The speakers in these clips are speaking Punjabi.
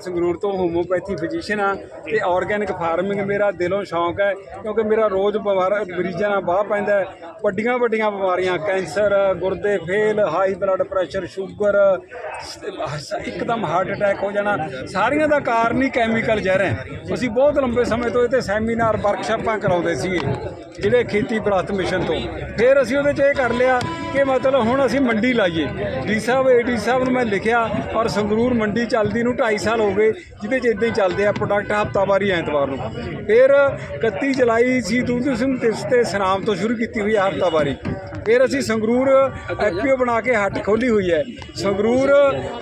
ਸੰਗਰੂਰ ਤੋਂ ਹੋਮੋਪੈਥੀ ਫਿਜ਼ੀਸ਼ੀਅਨ ਆ ਤੇ ਆਰਗੈਨਿਕ ਫਾਰਮਿੰਗ ਮੇਰਾ ਦਿਲੋਂ ਸ਼ੌਂਕ ਹੈ, ਕਿਉਂਕਿ ਮੇਰਾ ਰੋਜ਼ ਬਿਮਾਰ ਮਰੀਜ਼ਾਂ ਨਾਲ ਬਾਹ ਪੈਂਦਾ ਵੱਡੀਆਂ ਵੱਡੀਆਂ ਬਿਮਾਰੀਆਂ, ਕੈਂਸਰ, ਗੁਰਦੇ fail high blood pressure sugar ਇੱਕਦਮ ਹਾਰਟ ਅਟੈਕ ਹੋ ਜਾਣਾ, ਸਾਰੀਆਂ ਦਾ ਕਾਰਨ ਹੀ ਕੈਮੀਕਲ ਜ਼ਹਿਰ ਹੈ। ਅਸੀਂ ਬਹੁਤ ਲੰਬੇ ਸਮੇਂ ਤੋਂ ਇਹ ਤੇ ਸੈਮੀਨਾਰ ਵਰਕਸ਼ਾਪਾਂ ਕਰਾਉਂਦੇ ਸੀਗੇ, ਜਿਹੜੇ ਖੇਤੀ ਵਿਰਾਸਤ ਮਿਸ਼ਨ ਤੋਂ। ਫਿਰ ਅਸੀਂ ਉਹਦੇ 'ਚ ਇਹ ਕਰ ਲਿਆ ਕਿ ਮਤਲਬ ਹੁਣ ਅਸੀਂ ਮੰਡੀ ਲਾਈਏ। ਡੀ ਸਾਹਿਬ ਏਡੀ ਸਾਹਿਬ ਨੂੰ ਮੈਂ ਲਿਖਿਆ ਔਰ ਸੰਗਰੂਰ ਮੰਡੀ ਚੱਲਦੀ ਨੂੰ 2.5 ਸਾਲ ਹੋ ਗਏ, ਜਿਹਦੇ 'ਚ ਇਦਾਂ ਹੀ ਚੱਲਦੇ ਆ ਪ੍ਰੋਡਕਟ ਹਫਤਾਵਾਰੀ ਐਤਵਾਰ ਨੂੰ। ਫਿਰ 31 ਜੁਲਾਈ ਸੀ, ਦੂਜੀ ਸਿੰਘ ਦਿਵਸ ਤੇ ਸਨਾਮ ਤੋਂ ਸ਼ੁਰੂ ਕੀਤੀ ਹੋਈ ਹਫਤਾਵਾਰੀ ਫਿਰ ਅਸੀਂ ਸੰਗਰੂਰ ਐਪੀਓ ਬਣਾ ਕੇ ਹੱਟ ਖੋਲੀ ਹੋਈ ਹੈ। ਸੰਗਰੂਰ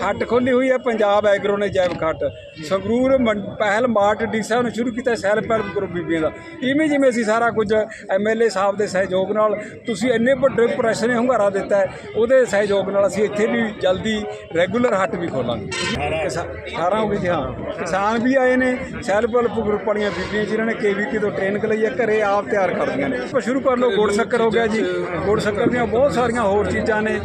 ਹੱਟ ਖੋਲੀ ਹੋਈ ਹੈ, ਪੰਜਾਬ ਐਗਰੋ ਨੇ ਜੈਵ ਖੱਟ। ਸੰਗਰੂਰ ਮੰ- ਪਹਿਲ ਮਾਰਟ ਡੀ ਸਾਹਿਬ ਨੇ ਸ਼ੁਰੂ ਕੀਤਾ ਸੈਲਫ ਹੈਲਪ ਗਰੁੱਪ ਬੀਬੀਆਂ ਦਾ। ਇਵੇਂ ਜਿਵੇਂ ਅਸੀਂ ਸਾਰਾ ਕੁਝ ਐਮਐਲਏ ਸਾਹਿਬ ਦੇ ਸਹਿਯੋਗ ਨਾਲ, ਤੁਸੀਂ ਇੰਨੇ ਵੱਡੇ ਪ੍ਰੈਸ਼ਰ ਨੇ ਹੁੰਗਾਰਾ ਦਿੱਤਾ ਉਹਦੇ ਸਹਿਯੋਗ ਨਾਲ ਅਸੀਂ ਇੱਥੇ ਵੀ ਜਲਦੀ ਰੈਗੂਲਰ ਹੱਟ ਵੀ ਖੋਲਾਂਗੇ। ਸਾਰਾ ਹੋ ਗਿਆ ਜੀ, ਹਾਂ। ਕਿਸਾਨ ਵੀ ਆਏ ਨੇ ਸੈਲਫ ਹੈਲਪ ਗਰੁੱਪ ਵਾਲੀਆਂ ਬੀਬੀਆਂ ਜਿਨ੍ਹਾਂ ਨੇ ਕੇਵੀਕੇ ਤੋਂ ਟ੍ਰੇਨਿੰਗ ਲਈ ਹੈ, ਘਰੇ ਆਪ ਤਿਆਰ ਕਰਦੀਆਂ ਨੇ। ਆਪਾਂ ਸ਼ੁਰੂ ਕਰ ਲਓ, ਗੁੜ ਸ਼ੱਕਰ ਹੋ ਗਿਆ ਜੀ। ਗੁੜ ਸ਼ੱਕਰ ਦੀਆਂ ਬਹੁਤ ਸਾਰੀਆਂ ਹੋਰ ਚੀਜ਼ਾਂ ਨੇ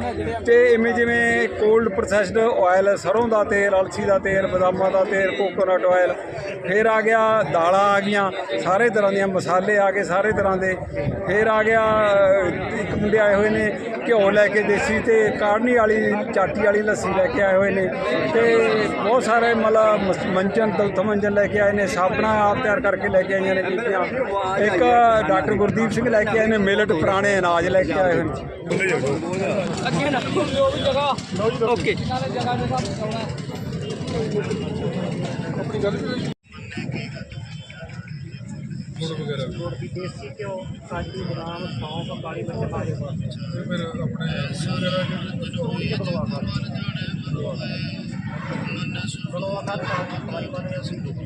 ਤੇ ਇਵੇਂ ਜਿਵੇਂ ਕੋਲਡ ਪ੍ਰੋਸੈਸਡ ਆਇਲ ਸਰੋਂ ਦਾ ਤੇਲ, ਅਲਸੀ ਦਾ ਤੇਲ, ਬਦਾਮਾਂ ਦਾ ਤੇਲ ਕੋਕੋਨਟ ਆਇਲ ਫਿਰ ਆ ਗਿਆ ਦਾਲਾਂ ਆ ਗਈਆਂ, ਸਾਰੇ ਤਰ੍ਹਾਂ ਦੀਆਂ ਮਸਾਲੇ ਆ ਗਏ ਸਾਰੇ ਤਰ੍ਹਾਂ ਦੇ। ਫਿਰ ਆ ਗਿਆ ਇੱਕ ਮੁੰਡੇ ਆਏ ਹੋਏ ਨੇ ਘਿਓ ਲੈ ਕੇ ਦੇਸੀ ਤੇ ਕਾੜਨੀ ਵਾਲੀ, ਚਾਟੀ ਵਾਲੀ ਲੱਸੀ ਲੈ ਕੇ ਆਏ ਹੋਏ ਨੇ ਤੇ ਬਹੁਤ ਸਾਰੇ ਮਤਲਬ ਮਸ- ਮੰਜਨ ਦਲਤ ਮੰਜਨ ਲੈ ਕੇ ਆਏ ਨੇ, ਸਾਬਣਾ ਆਪ ਤਿਆਰ ਕਰਕੇ ਲੈ ਕੇ ਆਈਆਂ ਨੇ ਬੀਬੀਆਂ। ਇੱਕ ਡਾਕਟਰ ਗੁਰਦੀਪ ਸਿੰਘ ਲੈ ਕੇ ਆਏ ਨੇ ਮਿਲਟ ਪੁਰਾਣੇ ਅਨਾਜ ਲੈ ਕੇ ਆਏ ਅੱਗੇ ਨਾ ਜੋ ਵੀ ਜਗ੍ਹਾ ਓਕੇ ਦੇਸੀ ਘਿਓ ਕਾਜੂ ਬਦਾਮ ਸੌਂਫ ਕਾਲੀ ਮਿਰਚ ਪਾ ਕੇ ਫਿਰ ਆਪਣੇ ਵਗੈਰਾ ਜਿਹੜੇ ਬਲਵਾ ਕਰ ਵਾਰੀ ਵਾਰੀ ਅਸੀਂ ਇੱਕ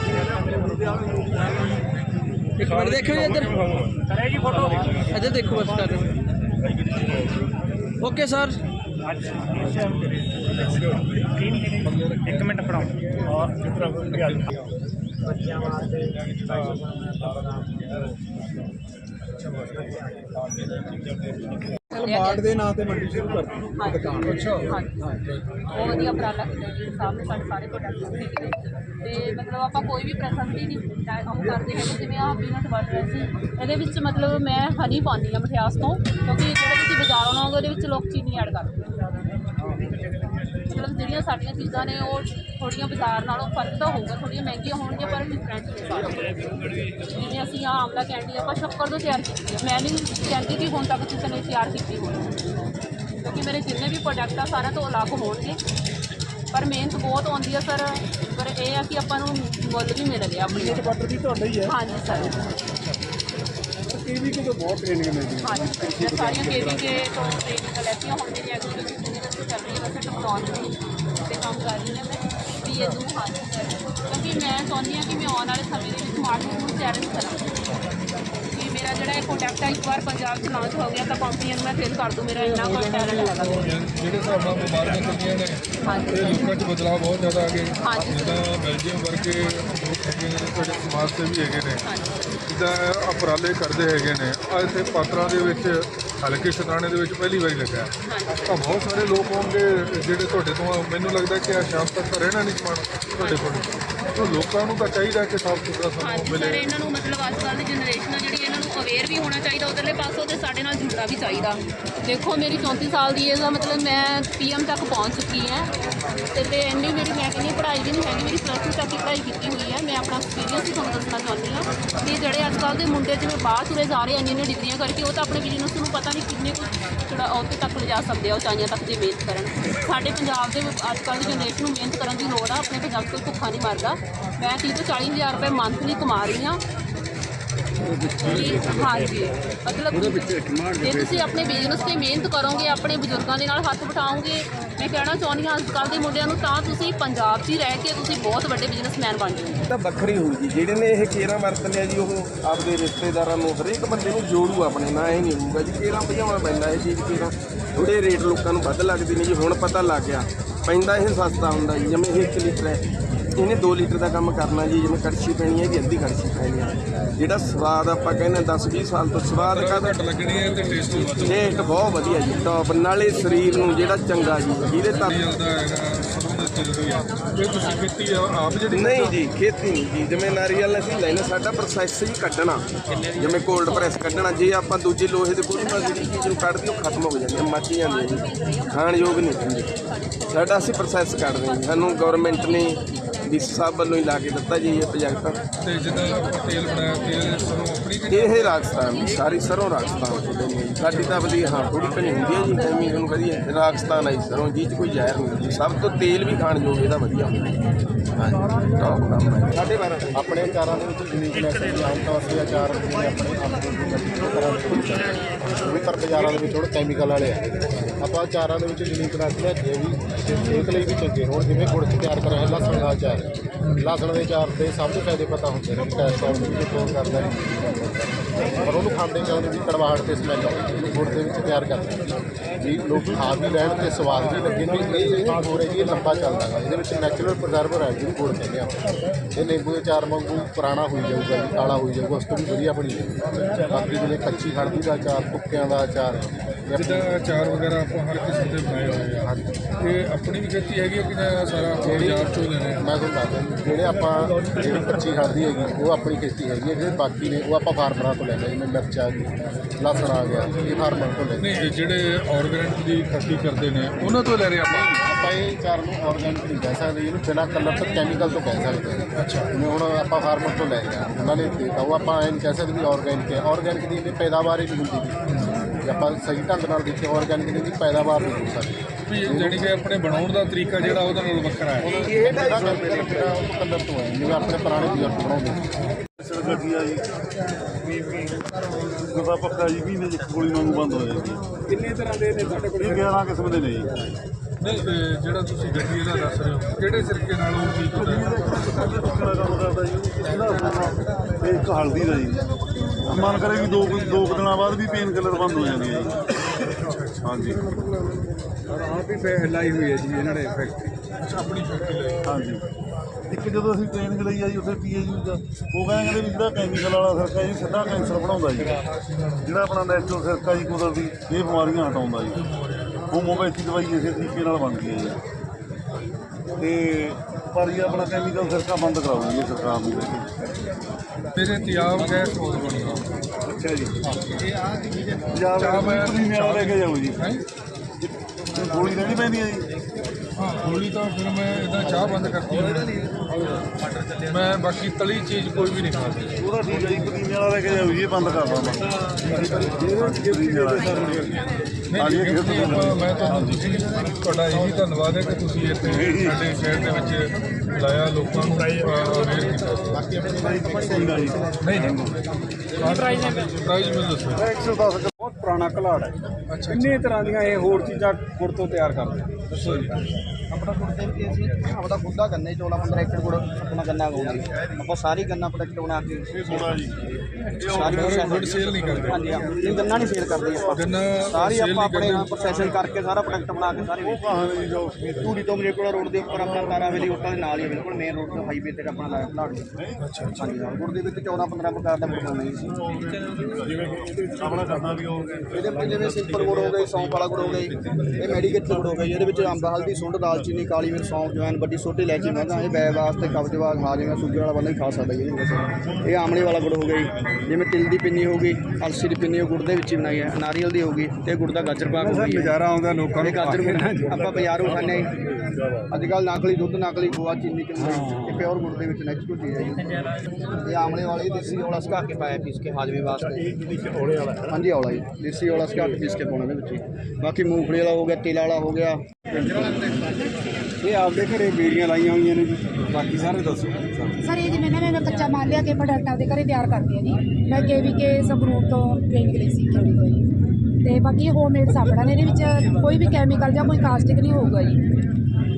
ਮਿੰਟ ਜੀ ਫੋਟੋ ਇੱਧਰ ਦੇਖੋ ਬਸ ਕਰ ਓਕੇ ਸਰ ਇੱਕ ਮਿੰਟ ਫੜਾਓ ਔਰ ਬੱਚਿਆਂ ਵਾਸਤੇ ਕਾਜੂ ਬਦਾਮ ਮਾਰਟ ਦੇ ਨਾਂ ਤੇ ਮੰਡੀ ਸ਼ੁਰੂ ਕਰਤੀ ਦੁਕਾਨ। ਅੱਛਾ। ਬਹੁਤ ਵਧੀਆ ਉਪਰਾਲਾ ਕੀਤਾ ਜੀ ਸਾਹਿਬ ਨੇ ਸਾਡੇ ਸਾਰੇ ਪ੍ਰੋਡਕਟ ਖਰੀਦੇ ਤੇ ਮਤਲਬ ਆਪਾਂ ਕੋਈ ਵੀ ਪ੍ਰੈਸੈਂਟੀ ਨਹੀਂ ਕੰਮ ਕਰਦੇ ਹੈਗੇ ਜਿਵੇਂ ਆ ਪੀਨਟ ਬਟਰ ਸੀ ਇਹਦੇ ਵਿੱਚ ਮਤਲਬ ਮੈਂ ਹਨੀ ਪਾਉਂਦੀ ਆ ਮਠਿਆਸ ਤੋਂ ਕਿਉਂਕਿ ਜਿਹੜੇ ਤੁਸੀਂ ਬਾਜ਼ਾਰੋਂ ਲਾਓਗੇ ਉਹਦੇ ਵਿੱਚ ਲੋਕ ਚੀਨੀ ਐਡ ਕਰਦੇ। ਮਤਲਬ ਜਿਹੜੀਆਂ ਸਾਡੀਆਂ ਚੀਜ਼ਾਂ ਨੇ ਉਹ ਥੋੜੀਆਂ ਬਾਜ਼ਾਰ ਨਾਲੋਂ ਫ਼ਰਕ ਤਾਂ ਹੋਊਗਾ ਥੋੜੀਆਂ ਮਹਿੰਗੀਆਂ ਹੋਣਗੀਆਂ ਪਰ ਡਿਫਰੈਂਟ ਸਾਰੀਆਂ ਜਿਵੇਂ ਅਸੀਂ ਆ ਆਮਲਾ ਕੈਂਡੀ ਆਪਾਂ ਸ਼ੱਕਰ ਤੋਂ ਤਿਆਰ ਕੀਤੀ। ਹੈ ਮੈਂ ਨਹੀਂ ਕਹਿੰਦੀ ਕਿ ਹੁਣ ਤੱਕ ਕਿਸੇ ਨੇ ਤਿਆਰ ਕੀਤੀ ਹੋਣੀ। ਕਿਉਂਕਿ ਮੇਰੇ ਜਿੰਨੇ ਵੀ ਪ੍ਰੋਡਕਟ ਆ ਸਾਰਿਆਂ ਤੋਂ ਅਲੱਗ ਹੋਣਗੇ। ਪਰ ਮਿਹਨਤ ਬਹੁਤ ਆਉਂਦੀ ਆ ਸਰ। ਪਰ ਇਹ ਆ ਕਿ ਆਪਾਂ ਨੂੰ ਮੁੱਲ ਵੀ ਮਿਲ ਰਿਹਾ ਆਪਣੀ ਬਟਰ ਵੀ ਤੁਹਾਡਾ ਹੀ ਹੈ। ਹਾਂਜੀ ਸਰ। ਕੇਵੀ ਤੋਂ ਬਹੁਤ ਟ੍ਰੇਨਿੰਗ ਮਿਲਦੀ ਹੈ? ਹਾਂਜੀ ਸਾਰੀਆਂ ਕੇਵੀਕੇ ਤੋਂ ਟ੍ਰੇਨਿੰਗ ਲੈਤੀਆਂ ਮੇਰੀ ਐਗਰੀਕਲਚਰ ਯੂਨੀਵਰਸਿਟੀ ਚੱਲ ਰਹੀ ਹੈ ਵੈਸੇ ਟੈਕਨੋਲੋਜੀ ਤੇ ਕੰਮ ਕਰ ਰਹੀ ਹਾਂ ਮੈਂ। ਬੀਏ ਨੂੰ ਹਾਂਜੀ ਸਰ ਕਿਉਂਕਿ ਮੈਂ ਚਾਹੁੰਦੀ ਹਾਂ ਕਿ ਮੈਂ ਆਉਣ ਵਾਲੇ ਸਮੇਂ ਦੇ ਵਿੱਚ ਮਾਰਕੀਟ ਨੂੰ ਚੈਲੰਜ ਕਰਾਂ। ਕਿ ਮੇਰਾ ਜਿਹੜਾ ਇਹ ਪ੍ਰੋਡਕਟ ਆ ਇੱਕ ਵਾਰ ਪੰਜਾਬ 'ਚ ਲਾਂਚ ਹੋ ਗਿਆ ਤਾਂ ਕੰਪਨੀ ਨੂੰ ਮੈਂ ਫੇਲ ਕਰ ਦੂੰ ਮੇਰਾ ਇੰਨਾ ਕੋਈ ਟੈਲੈਂਟ ਹੈਗਾ ਜਿਹੜੇ ਹਿਸਾਬ ਨਾਲ ਬਿਮਾਰੀਆਂ ਚੱਲੀਆਂ ਨੇ ਹਾਂਜੀ। ਇਹ ਲੋਕਾਂ 'ਚ ਬਦਲਾਅ ਬਹੁਤ ਜ਼ਿਆਦਾ ਆ ਗਏ। ਜਿੱਦਾਂ ਬੈਲਜੀਅਮ ਵਰਗੇ ਲੋਕ ਹੈਗੇ ਨੇ ਤੁਹਾਡੇ ਸਮਾਜ ਸੇਵੀ ਹੈਗੇ ਨੇ ਜਿੱਦਾਂ ਉਪਰਾਲੇ ਕਰਦੇ ਹੈਗੇ ਨੇ। ਆ ਇੱਥੇ ਪਾਤਰਾਂ ਦੇ ਵਿੱਚ ਹਲਕੇ ਸ਼ਤਾਣੇ ਦੇ ਵਿੱਚ ਪਹਿਲੀ ਵਾਰੀ ਲੱਗਾ। ਤਾਂ ਬਹੁਤ ਸਾਰੇ ਲੋਕ ਹੋਣਗੇ ਜਿਹੜੇ ਤੁਹਾਡੇ ਤੋਂ ਮੈਨੂੰ ਲੱਗਦਾ ਕਿ ਆ ਸ਼ਾਮ ਤੱਕ ਤਾਂ ਰਹਿਣਾ ਨਹੀਂ ਸਮਾਨ ਤੁਹਾਡੇ ਕੋਲ। ਤਾਂ ਲੋਕਾਂ ਨੂੰ ਤਾਂ ਚਾਹੀਦਾ ਕਿ ਸਾਫ਼ ਸੁਥਰਾ ਸਾਨੂੰ ਸਰ ਮਿਲੇ। ਇਹਨਾਂ ਨੂੰ ਮਤਲਬ ਅੱਜ ਕੱਲ੍ਹ ਦੀ ਜਨਰੇਸ਼ਨ ਆ ਜਿਹੜੀ ਇਹਨਾਂ ਨੂੰ ਅਵੇਅਰ ਵੀ ਹੋਣਾ ਚਾਹੀਦਾ ਉਧਰਲੇ ਪਾਸੋਂ ਤੇ ਸਾਡੇ ਨਾਲ ਜੁੜਨਾ ਵੀ ਚਾਹੀਦਾ। ਦੇਖੋ ਮੇਰੀ 34 ਸਾਲ ਦੀ ਏਜ ਆ ਮਤਲਬ ਮੈਂ ਪੀਐਮ ਤੱਕ ਪਹੁੰਚ ਚੁੱਕੀ ਹਾਂ। ਤੇ ਤੇ ਇੰਨੀ ਮੇਰੀ ਮੈਂ ਕਹਿੰਦੀ ਹਾਂ, ਪੜ੍ਹਾਈ ਵੀ ਨਹੀਂ ਹੈਗੀ ਮੇਰੀ ਪਲੱਸ ਟੂ ਤੱਕ ਹੀ ਪੜ੍ਹਾਈ ਕੀਤੀ ਹੋਈ ਹੈ ਮੈਂ ਆਪਣਾ ਐਕਸਪੀਰੀਅੰਸ ਵੀ ਤੁਹਾਨੂੰ ਦੱਸਣਾ ਚਾਹੁੰਦੀ ਹਾਂ। ਕਿ ਜਿਹੜੇ ਅੱਜ ਕੱਲ੍ਹ ਦੇ ਮੁੰਡੇ ਜਿਵੇਂ ਬਾਹਰ ਤੁਰੇ ਜਾ ਰਹੇ ਇੰਨੀ ਇੰਨੀਆਂ ਡਿਗਰੀਆਂ ਕਰਕੇ ਉਹ ਤਾਂ ਆਪਣੇ ਬਿਜ਼ਨਸ ਨੂੰ ਪਤਾ ਨਹੀਂ ਕਿੰਨੇ ਕੁ ਜਿਹੜਾ ਉੱਥੇ ਤੱਕ ਲਿਜਾ ਸਕਦੇ ਆ ਉਚਾਈਆਂ ਤੱਕ ਜੇ ਮਿਹਨਤ ਕਰਨ। ਸਾਡੇ ਪੰਜਾਬ ਦੇ ਅੱਜ ਕੱਲ੍ਹ ਦੀ ਜਨਰੇਸ਼ਨ ਨੂੰ ਮਿਹਨਤ ਕਰਨ ਦੀ ਲੋੜ ਆ ਆਪਣੇ ਪੰਜਾਬ 'ਚ ਕੋਈ ਭੁੱਖਾ ਨਹੀਂ ਮਰਦਾ। ਮੈਂ 30 ਤੋਂ 40 ਹਜ਼ਾਰ ਰੁਪਏ ਮੰਥਲੀ ਕਮਾ ਰਹੀ ਹਾਂ। ਜੀ, ਹਾਂਜੀ। ਮਤਲਬ ਜੇ ਤੁਸੀਂ ਆਪਣੇ ਬਿਜ਼ਨਸ ਤੇ ਮਿਹਨਤ ਕਰੋਗੇ ਆਪਣੇ ਬਜ਼ੁਰਗਾਂ ਦੇ ਨਾਲ ਹੱਥ ਵਟਾਓਗੇ ਮੈਂ ਕਹਿਣਾ ਚਾਹੁੰਦੀ ਹਾਂ ਅੱਜ ਕੱਲ੍ਹ ਦੇ ਮੁੰਡਿਆਂ ਨੂੰ ਤਾਂ ਤੁਸੀਂ ਪੰਜਾਬ 'ਚ ਹੀ ਰਹਿ ਕੇ ਤੁਸੀਂ ਬਹੁਤ ਵੱਡੇ ਬਿਜ਼ਨਸਮੈਨ ਬਣ ਜਾਓਗੇ ਤਾਂ ਵੱਖਰੀ ਹੋਊ ਜੀ। ਜਿਹੜੇ ਨੇ ਇਹ ਕੇਰਾਂ ਵਰਤ ਲਿਆ ਜੀ ਉਹ ਆਪਦੇ ਰਿਸ਼ਤੇਦਾਰਾਂ ਨੂੰ ਹਰੇਕ ਬੰਦੇ ਨੂੰ ਜੋੜੂ ਆਪਣੇ ਨਾਲ ਇਹ ਨਹੀਂ ਹੋਊਗਾ ਜੀ। ਕੇਰਾਂ ਭਜਾਉਣਾ ਪੈਂਦਾ ਇਹ ਚੀਜ਼ ਕੇਰਾਂ ਥੋੜੇ ਰੇਟ ਲੋਕਾਂ ਨੂੰ ਵੱਧ ਲੱਗਦੇ ਨੇ ਜੀ। ਹੁਣ ਪਤਾ ਲੱਗ ਗਿਆ ਪੈਂਦਾ ਇਹ ਸਸਤਾ ਹੁੰਦਾ ਜੀ ਜਿਵੇਂ ਇਹ 1 ਲੀਟਰ ਹੈ। ਇਹਨੇ 2 ਲੀਟਰ ਦਾ ਕੰਮ ਕਰਨਾ ਜੀ ਜਿਵੇਂ ਕੜਛੀ ਪੈਣੀ ਹੈ ਇਹਦੀ ਅੱਧੀ ਕੜਛੀ ਪੈਣੀ ਹੈ ਜਿਹੜਾ ਸਵਾਦ ਆਪਾਂ ਕਹਿੰਦੇ 10 20 ਸਾਲ ਤੋਂ ਸਵਾਦ ਕਾਹਦਾ? ਘੱਟ ਲੱਗਣੀ ਹੈ ਤੇ ਟੇਸਟ ਵੀ ਵੱਧ ਟੇਸਟ ਬਹੁਤ ਵਧੀਆ ਜੀ ਟੌਪ ਨਾਲੇ ਸਰੀਰ ਨੂੰ ਜਿਹੜਾ ਚੰਗਾ ਜੀ ਜਿਹਦੇ ਤਾਂ ਚੱਲਦਾ ਹੈਗਾ ਸਰੋਂ ਦੇ ਤੇਲ ਦੀ ਆ। ਇਹ ਤੁਸੀਂ ਖੇਤੀ ਆ- ਆਪ ਜਿਹੜੀ ਨਹੀਂ ਜੀ ਖੇਤੀ ਨਹੀਂ ਜੀ। ਜਿਵੇਂ ਨਾਰੀਅਲ ਅਸੀਂ ਲੈਣਾ ਸਾਡਾ ਪ੍ਰੋਸੈਸ ਹੀ ਕੱਢਣਾ। ਜਿਵੇਂ ਕੋਲਡ ਪ੍ਰੈਸ ਕੱਢਣਾ ਜੇ ਆਪਾਂ ਦੂਜੇ ਲੋਹੇ ਦੇ ਕੋਲ ਨਾਲ ਜਿਹੜੀ ਚੀਜ਼ ਨੂੰ ਕੱਢਦੀ ਉਹ ਖਤਮ ਹੋ ਜਾਂਦੀ ਹੈ ਮੱਚ ਜਾਂਦੀ ਹੈ ਜੀ। ਖਾਣ ਯੋਗ ਨਹੀਂ ਹੁੰਦੀ। ਸਾਡਾ ਅਸੀਂ ਪ੍ਰੋਸੈਸ ਕੱਢਦੇ ਹਾਂ। ਸਾਨੂੰ ਗਵਰਨਮੈਂਟ ਨੇ ਵੀ ਸਭ ਵੱਲੋਂ ਹੀ ਲਾ ਕੇ ਦਿੱਤਾ ਜੀ ਇਹ ਪ੍ਰੋਜੈਕਟ ਤੇ ਜਿੱਦਾਂ ਆਪਾਂ ਤੇਲ ਬਣਾਇਆ ਤੇਲ ਸਰੋਂ ਆਪਣੀ ਕਿ ਇਹ ਰਾਜਸਥਾਨ ਦੀ ਸਾਰੀ ਸਰੋਂ ਰਾਜਸਥਾਨ ਤੋਂ ਜੀ ਸਾਡੀ ਤਾਂ ਬਲੀ ਹਾਂ ਥੋੜੀ ਘਣੀ ਹੁੰਦੀ ਹੈ ਜੀ ਕੈਮੀ ਤੁਹਾਨੂੰ ਕਰੀਏ ਰਾਜਸਥਾਨ ਆਈ ਸਰੋਂ ਜੀ ਚ ਕੋਈ ਜ਼ਹਿਰ ਨਹੀਂ ਜੀ ਸਭ ਤੋਂ ਤੇਲ ਵੀ ਖਾਣ ਯੋਗ ਇਹਦਾ ਵਧੀਆ ਹੁੰਦਾ ਹਾਂਜੀ ਟੌਪ ਕੰਮ ਹੈ ਸਾਡੇ 12 ਆਪਣੇ ਅਚਾਰਾਂ ਦੇ ਵਿੱਚ ਯੂਨੀਕਨੈਸ ਹੈ ਜੀ ਆਮ ਤੌਰ ਤੇ ਅਚਾਰ ਆਪਣੇ ਅੰਬ ਦੀ ਤਰ੍ਹਾਂ ਦੇ ਉਹ ਵੀ ਪਰ ਬਾਜ਼ਾਰਾਂ ਦੇ ਵਿੱਚ ਥੋੜੇ ਕੈਮੀਕਲ ਵਾਲੇ ਆ। ਆਪਾਂ ਚਾਰਾਂ ਦੇ ਵਿੱਚ ਯੂਨੀਕਨੈਸ ਲੈ ਕੇ ਵੀ ਤੇ ਸਿਹਤ ਲਈ ਵੀ ਚੰਗੇ ਹੋਣ, ਜਿਵੇਂ ਗੁੜ ਚ ਤਿਆਰ ਕਰਿਆ ਲਸਣ ਦਾ ਚਾਰ ਲਸਣ ਦੇ ਚਾਰ ਦੇ ਸਭ ਤੋਂ ਫਾਇਦੇ ਪਤਾ ਹੁੰਦੇ ਨੇ ਕੈਸਟਰੋਲ ਨੂੰ ਕੰਟਰੋਲ ਕਰਦਾ ਹੈ। ਪਰ ਉਹਨੂੰ ਖਾਂਦੇ ਚਾਹੁੰਦੇ ਵੀ ਕੜਵਾਹਟ ਤੇ ਸਮੈਲ ਆਉਂਦੀ ਗੁੜ ਦੇ ਵਿੱਚ ਤਿਆਰ ਕਰਦੇ ਵੀ ਲੋਕ ਖਾ ਵੀ ਲੈਣ ਤੇ ਸਵਾਦ ਵੀ ਲੱਗੇ ਵੀ ਇਹ ਇਹ ਹੋ ਰਿਹਾ ਜੀ ਇਹ ਲੰਬਾ ਚੱਲਦਾ ਹੈ। ਇਹਦੇ ਵਿੱਚ ਨੈਚੁਰਲ ਪ੍ਰੀਜ਼ਰਵਰ ਹੈ ਜਿਹਨੂੰ ਗੁੜ ਕਹਿੰਦੇ ਆ ਇਹ ਨਿੰਬੂ ਦੇ ਚਾਰ ਵਾਂਗੂ ਪੁਰਾਣਾ ਹੋਈ ਜਾਊਗਾ ਕਾਲਾ ਹੋਈ ਜਾਊਗਾ, ਉਸ ਤੋਂ ਵੀ ਵਧੀਆ ਬਣੀ ਜਾਊਗਾ। ਬਾਕੀ ਜਿਹੜੇ ਕੱਚੀ ਹਲਦੀ ਦਾ ਅਚਾਰ ਤੁੱਕਿਆਂ ਦਾ ਅਚਾਰ ਜਿੱਦਾਂ ਅਚਾਰ ਵਗੈਰਾ ਆਪਾਂ ਹਰ ਕਿਸਮ ਦੇ ਬਣਾਏ ਹੋਏ ਆ। ਇਹ ਆਪਣੀ ਵੀ ਖੇਤੀ ਹੈਗੀ ਕਿ ਜਾਂ ਸਾਰਾ ਬਾਜ਼ਾਰ ਚੋਂ ਲੈਣੇ ਮੈਂ ਤੁਹਾਨੂੰ ਦੱਸਦਾ ਜੀ, ਜਿਹੜੇ ਆਪਾਂ ਜਿਹੜੀ ਕੱਚੀ ਹਲਦੀ ਹੈਗੀ ਉਹ ਆਪਣੀ ਖੇਤੀ ਹੈਗੀ ਹੈ ਜਿਹੜੇ ਬਾਕੀ ਨੇ ਉਹ ਆਪਾਂ ਫਾਰਮਰਾਂ ਤੋਂ ਲੈਂਦੇ ਹਾਂ, ਜਿਵੇਂ ਮਿਰਚ ਆ ਗਈ ਲਸਣ ਆ ਗਿਆ ਇਹ ਫਾਰਮਰਾਂ ਤੋਂ ਲੈਂਦੇ ਨਹੀਂ ਇਹ ਜਿਹੜੇ ਆਰਗੈਨਿਕ ਦੀ ਖੇਤੀ ਕਰਦੇ ਨੇ ਉਹਨਾਂ ਤੋਂ ਲੈ ਰਹੇ ਆਪਾਂ? ਆਪਾਂ ਇਹ ਚਾਰ ਨੂੰ ਆਰਗੈਨਿਕ ਨਹੀਂ ਕਹਿ ਸਕਦੇ ਇਹਨੂੰ ਬਿਨਾਂ ਕਲਰ ਤੋਂ ਕੈਮੀਕਲ ਤੋਂ ਕਹਿ ਸਕਦੇ। ਹਾਂ ਅੱਛਾ। ਜਿਵੇਂ ਹੁਣ ਆਪਾਂ ਫਾਰਮਰ ਤੋਂ ਲੈ ਲਿਆ ਉਹਨਾਂ ਨੇ ਦਿੱਤਾ ਉਹ ਆਪਾਂ ਨਹੀਂ ਕਹਿ ਸਕਦੇ ਵੀ ਆਰਗੈਨਿਕ ਹੈ। ਆਰਗੈਨਿਕ ਦੀ ਪੈਦਾਵਾਰ ਹੀ ਨਹੀਂ ਹੁੰਦੀ। ਆਪਾਂ ਸਹੀ ਢੰਗ ਨਾਲ ਦੇਖੀਏ ਆਰਗੈਨਿਕ ਦੀ ਪੈਦਾਵਾਰ ਨਹੀਂ ਹੋ ਸਕਦੀ। ਵੀ ਜਾਣੀ ਕਿ ਆਪਣੇ ਬਣਾਉਣ ਦਾ ਤਰੀਕਾ ਜਿਹੜਾ ਉਹਦੇ ਨਾਲ ਵੱਖਰਾ ਹੈ। ਇਹ ਜਿਹੜਾ ਕੈਮੀਕਲ ਜਿਹੜਾ ਉਹ ਕਲਰ ਤੋਂ ਹੈ ਜਿਵੇਂ ਆਪਣੇ ਪੁਰਾਣੇ ਬਜ਼ੁਰਗ ਬਣਾਉਂਦੇ ਸੀ। ਗੱਡੀ ਆ ਜੀ। ਗੁਰਦਾ ਪੱਕਾ ਜੀ ਮਹੀਨੇ ਚ ਇੱਕ ਗੋਲੀ ਵਾਂਗੂ ਬੰਦ ਹੋ ਜਾਂਦੀ ਹੈ। ਕਿੰਨੇ ਤਰ੍ਹਾਂ ਦੇ ਨੇ ਤੁਹਾਡੇ ਕੋਲ? ਇਹ 11 ਕਿਸਮ ਦੇ ਨੇ ਜੀ। ਨਹੀਂ ਇਹ ਜਿਹੜਾ ਤੁਸੀਂ ਗੱਡੀ ਇਹਦਾ ਦੱਸ ਰਹੇ ਹੋ ਕਿਹੜੇ ਸਿਰਕੇ ਨਾਲ ਉਹ ਚੀਜ਼ ਹੁੰਦਾ? ਹੈ? ਤੇ ਇੱਕ ਹਲਦੀ ਦਾ ਜੀ। ਮਨ ਕਰੇ ਵੀ ਦੋ ਕੁ- ਦੋ ਕੁ ਦਿਨਾਂ ਬਾਅਦ ਵੀ ਪੇਨ ਕਿਲਰ ਬੰਦ ਹੋ ਜਾਂਦੀ ਹੈ ਜੀ। ਹਾਂਜੀ। ਆਪ ਹੀ ਫੇ- ਲਾਈ ਹੋਈ ਹੈ ਜੀ ਇਹਨਾਂ ਨੇ ਫੈਕਟਰੀ ਆਪਣੀ ਫੈਕਟਰੀ ਲਈ। ਹਾਂਜੀ। ਇੱਕ ਜਦੋਂ ਅਸੀਂ ਟ੍ਰੇਨਿੰਗ ਲਈ ਆ ਜੀ ਉੱਥੇ ਪੀਏਯੂ ਦਾ ਉਹ ਕਹਿੰਦੇ ਵੀ ਜਿਹੜਾ ਕੈਮੀਕਲ ਵਾਲਾ ਸਿਰਕਾ ਜੀ ਸਿੱਧਾ ਕੈਂਸਰ ਬਣਾਉਂਦਾ ਜੀ। ਜਿਹੜਾ ਆਪਣਾ ਨੈਚੁਰਲ ਸਿਰਕਾ ਜੀ ਕੁਦਰਤੀ ਇਹ ਬਿਮਾਰੀਆਂ ਹਟਾਉਂਦਾ ਜੀ। ਹੋਮੋਪੈਥੀ ਦਵਾਈ ਇਸੇ ਤਰੀਕੇ ਨਾਲ ਬਣਦੀ ਹੈ ਜੀ। ਤੇ ਪਰ ਇਹ ਆਪਣਾ ਕੈਮੀਕਲ ਸਿਰਕਾ ਬੰਦ ਕਰਾਉਗੀ ਇਹ ਸਰਕਾਰ ਨੂੰ ਤੇਰੇ ਤਿਆਬ ਗੈਸ ਬਹੁਤ ਬਣਦਾ ਅੱਛਾ ਜੀ। ਪੰਜਾਬ ਚਾਹ ਮੈਂ- ਵਿੱਚ ਮਹੀਨੇ ਵਾਲਾ ਲੈ ਕੇ ਜਾਓ ਜੀ। ਹੈ? ਗੋਲੀ ਲੈਣੀ ਪੈਂਦੀ ਹੈ ਜੀ। ਹਾਂ ਹੋਲੀ ਤਾਂ ਫਿਰ ਮੈਂ ਇਹਦਾ ਚਾਹ ਬੰਦ ਕਰਤੀ। ਹੋਣੀ। ਮੈਂ ਬਾਕੀ ਤਲੀ ਚੀਜ਼ ਕੋਈ ਵੀ ਨਹੀਂ ਖਾ ਸਕਦਾ ਉਹਦਾ ਠੀਕ ਹੈ ਜੀ ਪੁਦੀਨੇ ਵਾਲਾ ਲੈ ਕੇ ਜਾਓ ਜੀ ਇਹ ਬੰਦ ਕਰ ਦਾਂ ਮੈਂ ਤੁਹਾਨੂੰ ਤੁਸੀਂ ਤੁਹਾਡਾ ਇਹ ਵੀ ਧੰਨਵਾਦ ਹੈ ਕਿ ਤੁਸੀਂ ਇੱਥੇ ਸਾਡੇ ਸ਼ਹਿਰ ਦੇ ਵਿੱਚ ਬੁਲਾਇਆ ਲੋਕਾਂ ਨੂੰ ਅਵੇਅਰ ਕੀਤਾ। ਬਾਕੀ ਨਹੀਂ ਨਹੀਂ ਪ੍ਰਾਈਜ਼ ਪ੍ਰਾਈਜ਼ ਮੈਨੂੰ ਦੱਸੋ। 110 ਬਹੁਤ ਪੁਰਾਣਾ ਘਲਾੜ ਹੈ। ਕਿੰਨੇ ਤਰ੍ਹਾਂ ਦੀਆਂ ਇਹ ਹੋਰ ਚੀਜ਼ਾਂ ਗੁੜ ਤੋਂ ਤਿਆਰ ਕਰਦੇ ਦੱਸੋ ਜੀ। ਆਪਣਾ ਗੁੜ ਦੇ ਵੀ ਅਸੀਂ ਆਪਣਾ ਖੁੱਦਾ ਗੰਨੇ 14 15 ਏਕੜ ਗੁੜ ਆਪਣਾ ਗੰਨਾ ਗਾਉਂਦੇ ਆਪਾਂ ਸਾਰੀ ਗੰਨਾ ਪ੍ਰੋਡਕਟ ਬਣਾ ਕੇ ਇਹ ਸੋਨਾ ਜੀ। ਸਾਰੀ ਗੁੜ ਸੇਲ ਨਹੀਂ ਕਰਦੇ। ਹਾਂਜੀ ਹਾਂ। ਇਹ ਗੰਨਾ ਨਹੀਂ ਸੇਲ ਕਰਦੇ ਆਪਾਂ। ਗੰਨਾ ਸਾਰੀ ਆਪਾਂ ਆਪਣੇ। ਪ੍ਰੋਸੈਸਿੰਗ ਕਰਕੇ ਸਾਰਾ ਪ੍ਰੋਡਕਟ ਬਣਾ ਕੇ ਸਾਰੇ ਵੇਚਦੇ ਕਹਾਣੀ ਜੀ ਧੂਰੀ ਤੋਂ ਮਰੇਕੋਲਾ ਰੋਡ ਦੇ ਉੱਪਰ ਆਪਣਾ ਤਾਰਾਵੇਲੀ ਹੋਟਲ ਦੇ ਨਾਲ ਹੀ ਬਿਲਕੁਲ ਮੇਨ ਰੋਡ ਤੇ ਹਾਈਵੇ ਤੇ ਆਪਣਾ ਲਾਇਆ ਪਲਾਟ ਅੱਛਾ ਹਾਂਜੀ ਹਾਂ। ਗੁੜ ਦੇ ਵਿੱਚ 14 15 ਪ੍ਰਕਾਰ ਦਾ ਗੁੜ ਪਾਉਂਦੇ ਸੀ ਆਪਣਾ ਕਰਨਾ ਵੀ ਹੋ ਇਹਦੇ ਵਿੱਚ ਜਿਵੇਂ ਸਿੰਪਲ ਗੁੜ ਹੋ ਗਏ ਸੌਂਫ ਵਾਲਾ ਗੁੜ ਹੋ ਗਏ ਇਹ ਮੈਡੀਕੇਟ ਗੁੜ ਹੋ ਗਏ ਇਹਦੇ ਵਿੱਚ ਅੰਬ ਹਲਦੀ ਸੁੰਡ ਦਾਲਚੀਨੀ ਕਾਲੀ ਮਿਰਚ ਸੌਂਫ ਜਵੈਨ ਵੱਡੀ ਛੋਟੀ ਇਲਾਇਚੀ ਮਹਿੰਗਾ ਇਹ ਬੈ ਵਾਸਤੇ ਕਬਜ਼ ਵਾਸ ਹਾਜ਼ਮੇ ਸੂਜਨ ਵਾਲਾ ਬੰਦਾ ਵੀ ਖਾ ਸਕਦਾ ਜੀ ਇਹਦੇ ਵਿੱਚ ਇਹ ਆਮਲੇ ਵਾਲਾ ਗੁੜ ਹੋ ਗਿਆ ਜੀ। ਜਿਵੇਂ ਤਿਲ ਦੀ ਪਿੰਨੀ ਹੋ ਗਈ ਅਲਸੀ ਦੀ ਪਿੰਨੀ ਉਹ ਗੁੜ ਦੇ ਵਿੱਚ ਹੀ ਬਣਾਈ ਹੈ। ਨਾਰੀਅਲ ਦੀ ਹੋ ਗਈ ਤੇ ਗੁੜ ਦਾ ਗਾਜਰ ਪਾਕ ਹੋ ਗਈ ਹੈ। ਨਜ਼ਾਰਾ ਆਉਂਦਾ ਲੋਕਾਂ ਇਹ ਨੂੰ ਗਾਜਰ ਗੁੜ ਆਪਾਂ ਬਾਜ਼ਾਰੋਂ ਖਾਂਦੇ ਹਾਂ ਅੱਜ ਕੱਲ ਨਕਲੀ ਦੁੱਧ ਨਕਲੀ ਖੋਆ ਚੀਨੀ ਕਿੰਨੇ ਇਹ ਪਿਓਰ ਗੁੜ ਦੇ ਵਿੱਚ ਨੈਚੁਰਲ ਚੀਜ਼ ਹੈ ਜੀ। ਇਹ ਆਮਲੇ ਵਾਲੇ ਦੇਸੀ ਔਲਾ ਸੁਕਾ ਕੇ ਪਾਇਆ ਪੀਸ ਕੇ ਹਾਜ਼ਮੇ ਵਾਸਤੇ। ਔਲੇ ਵਾਲਾ ਹਾਂਜੀ ਔਲਾ ਜੀ। ਦੇਸੀ ਔਲਾ ਸੁਕਾ ਕੇ ਪੀਸ ਕੇ ਪਾਉਣਾ ਇਹਦੇ ਵਿੱਚ। ਬਾਕੀ ਮੂੰਗਫਲੀ ਵਾਲਾ ਹੋ ਗਿਆ ਤਿਲ ਵਾਲਾ ਹੋ ਗਿਆ। ਇਹ ਆਪਦੇ ਘਰੇ ਬੇਰੀਆਂ ਲਾਈਆਂ ਹੋਈਆਂ ਨੇ ਜੀ। ਬਾਕੀ ਸਾਰੇ ਦੱਸੋ। ਸਰ, ਇਹ ਜਿਵੇਂ ਨਾ ਮੈਂ ਕੱਚਾ ਮਾਲ ਲਿਆ ਕੇ ਪ੍ਰੋਡਕਟ ਆਪਦੇ ਘਰੇ ਤਿਆਰ ਕਰਦੀ ਹਾਂ ਜੀ। ਮੈਂ ਕੇਵੀਕੇ ਸੰਗਰੂਰ ਤੋਂ ਟ੍ਰੇਨਿੰਗ ਲਈ ਸੀ ਖੜੀ ਹੋਈ ਤੇ ਬਾਕੀ ਹੋਮਮੇਡ ਸਾਬਣ ਨੇ ਇਹਦੇ ਵਿੱਚ ਕੋਈ ਵੀ ਕੈਮੀਕਲ ਜਾਂ ਕੋਈ ਕਾਸਟਿਕ ਨਹੀਂ ਹੋਊਗਾ ਜੀ।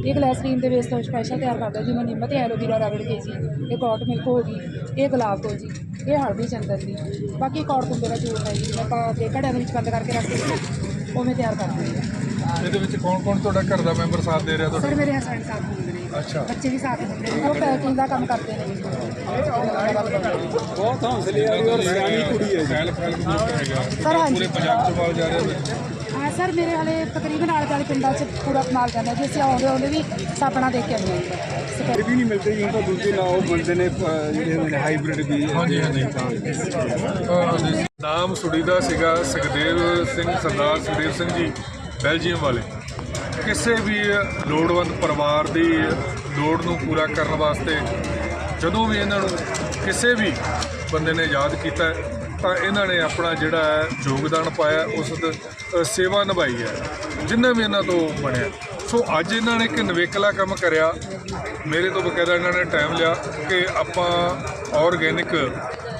ਇਹ ਗਲੈਸਰੀਨ ਦੇ ਬੇਸ ਤੋਂ ਸਪੈਸ਼ਲ ਤਿਆਰ ਕਰਦਾ ਜਿਵੇਂ ਨਿੰਮ ਤੇ ਐਲੋਵੀਰਾ ਰਗੜ ਕੇ ਜੀ ਇਹ ਗੌਟ ਮਿਲਕ ਹੋ ਗਈ। ਇਹ ਗੁਲਾਬ ਤੋਂ ਜੀ। ਇਹ ਹਲਦੀ ਚੰਦਨ ਦੀ। ਬਾਕੀ ਕੌੜ ਕੁੰਡੇ ਦਾ ਜੂਸ ਹੈ ਜੀ। ਜਿਵੇਂ ਆਪਾਂ ਕੇ ਘੜਿਆਂ ਦੇ ਵਿੱਚ ਬੰਦ ਕਰਕੇ ਰੱਖਦੇ ਸੀ ਉਵੇਂ ਤਿਆਰ ਕਰਦੇ ਹਾਂ ਇਹਦੇ ਵਿੱਚ ਕੌਣ ਕੌਣ ਤੁਹਾਡਾ ਘਰ ਦਾ ਮੈਂਬਰ ਸਾਥ ਦੇ ਰਿਹਾ ਤੁਹਾਡਾ? ਸਰ ਮੇਰੇ ਹਸਬੰਡ ਸਾਹਿਬ ਹੁੰਦੇ ਨੇ। ਅੱਛਾ। ਬੱਚੇ ਵੀ ਸਾਥ ਦਿੰਦੇ ਨੇ। ਉਹ ਪੈਕਿੰਗ ਦਾ ਕੰਮ ਕਰਦੇ ਨੇ। ਜੀ ਬਹੁਤ ਹੌਸਲੇ ਵਾਲੀ ਔਰ ਸਿਆਣੀ ਕੁੜੀ ਹੈ ਜੀ। ਸੈਲਫ ਹੈਲਪ ਗਰੁੱਪ ਹੈਗਾ ਪੂਰੇ ਪੰਜਾਬ ਚ ਮਾਲ ਜਾ ਰਿਹਾ ਹਾਂ। ਸਰ ਮੇਰੇ ਹਾਲੇ ਤਕਰੀਬਨ ਆਲੇ ਦੁਆਲੇ ਪਿੰਡਾਂ 'ਚ ਪੂਰਾ ਮਾਲ ਜਾਂਦਾ ਜੀ ਅਸੀਂ ਆਉਂਦੇ ਆਉਂਦੇ ਵੀ ਸਾਪਣਾ ਦੇਖ ਕੇ ਆਉਂਦੇ ਹਾਂ। ਇਹ ਵੀ ਨਹੀਂ ਮਿਲਦੇ ਜੀ ਤਾਂ ਦੂਜੇ ਨਾ ਉਹ ਮਿਲਦੇ ਨੇ ਜਿਹੜੇ ਹੁੰਦੇ ਨੇ ਹਾਈਬ੍ਰਿਡ ਵੀ। ਹਾਂਜੀ ਹਾਂਜੀ। ਨਾਮ ਸੁੜੀ ਦਾ ਸੀਗਾ ਸੁਖਦੇਵ ਸਿੰਘ ਸਰਦਾਰ ਸੁਖਦੇਵ ਸਿੰਘ ਜੀ। ਬੈਲਜੀਅਮ ਵਾਲੇ। ਕਿਸੇ ਵੀ ਲੋੜਵੰਦ ਪਰਿਵਾਰ ਦੀ ਲੋੜ ਨੂੰ ਪੂਰਾ ਕਰਨ ਵਾਸਤੇ ਜਦੋਂ ਵੀ ਇਹਨਾਂ ਨੂੰ ਕਿਸੇ ਵੀ ਬੰਦੇ ਨੇ ਯਾਦ ਕੀਤਾ ਤਾਂ ਇਹਨਾਂ ਨੇ ਆਪਣਾ ਜਿਹੜਾ ਹੈ ਯੋਗਦਾਨ ਪਾਇਆ, ਉਸ ਸੇਵਾ ਨਿਭਾਈ ਹੈ, ਜਿੰਨਾ ਵੀ ਇਹਨਾਂ ਤੋਂ ਬਣਿਆ। ਸੋ ਅੱਜ ਇਹਨਾਂ ਨੇ ਇੱਕ ਨਵੇਕਲਾ ਕੰਮ ਕਰਿਆ। ਮੇਰੇ ਤੋਂ ਬਕਾਇਦਾ ਇਹਨਾਂ ਨੇ ਟਾਈਮ ਲਿਆ ਕਿ ਆਪਾਂ ਆਰਗੇਨਿਕ